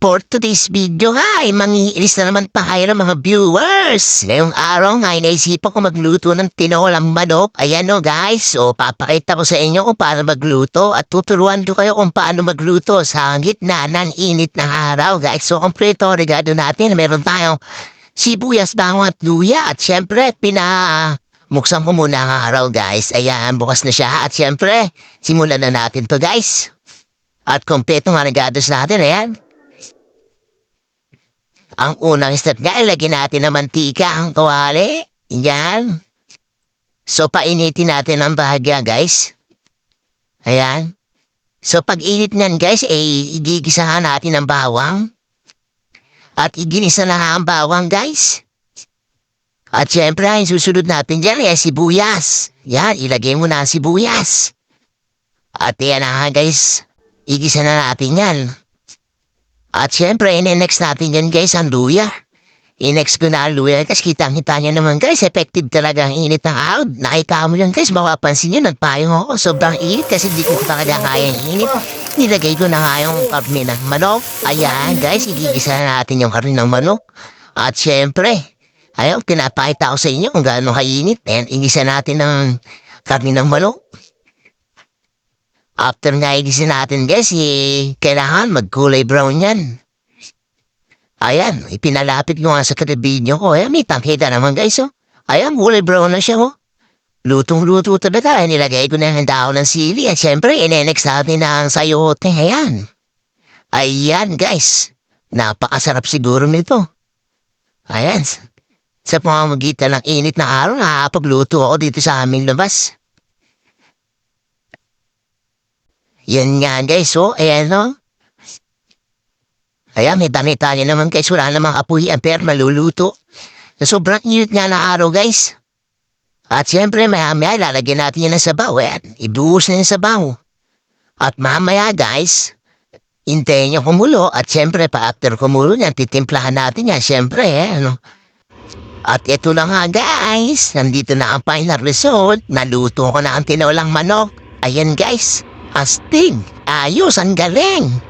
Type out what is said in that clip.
For today's video nga ay mangiilis na naman tayo ng mga viewers. Ngayong araw nga ay ko magluto ng tinolang manok. Ayan o guys, so papakita ko sa inyo kung paano magluto at tuturuan ko kayo kung paano magluto sa gitna ng init ng araw guys. So kompleto regado natin, meron tayong sibuyas, bawang at luya at syempre pina... Muksan ko muna ang araw guys. Ayan, bukas na siya. At syempre, simulan na natin to guys. At kompleto nga regados natin, ayan. Ang unang step nga, ilagyan natin ng mantika ang kawali. Yan. So, painitin natin ang bahagya, guys. Ayan. So, pag init niyan, guys, eh, igigisahan natin ang bawang. At iginisa na ang bawang, guys. At syempre, ang susunod natin dyan, eh, sibuyas. Yan, ilagay mo na ang sibuyas. At yan na guys. Igisa na natin yan. At syempre, in-next natin yan guys, ang luya. In-next ko na ang luya kasi kitang-kita niya naman guys, effective talaga ang init ng araw. Nakita mo yan guys, mapapansin nyo, nagpayong ako. Sobrang init kasi di ko talaga kaya ang init. Nilagay ko na nga yung karne ng manok. Ayan guys, igigisa na natin yung karne ng manok. At syempre, ayaw, pinapakita ko sa inyo kung gaano kainit. Ayan, igisa natin ng karne ng manok. After nga igisin natin guys, eh, kailangan magkulay brown yan. Ayan, ipinalapit ko nga sa video ko. Ayan, may tangkita naman guys, oh. Ayan, kulay brown na siya, oh. Lutong-luto talaga. Ayan, nilagay ko na ang dahon ng sili. At syempre, inenex natin na ang sayote. Ayan. Ayan, guys. Napakasarap siguro nito. Ayan. Sa pamamagitan ng init na araw, nakakapagluto ako dito sa aming labas. Yan nga guys, oh, ayan oh. Ayan, may tani-tani naman guys, wala namang apoy ang per maluluto. Sa sobrang init nga na araw guys. At siyempre, maya-maya lalagyan natin yan ng sabaw. Ayan, ibuhos na yung sabaw. At mamaya guys, hintayin nyo kumulo. At siyempre, pa after kumulo niyan, titimplahan natin yan. Siyempre, eh, ano. At ito na nga guys, nandito na ang final result. Naluto ko na ang tinolang manok. Ayan guys, astig, ayos, ang galing.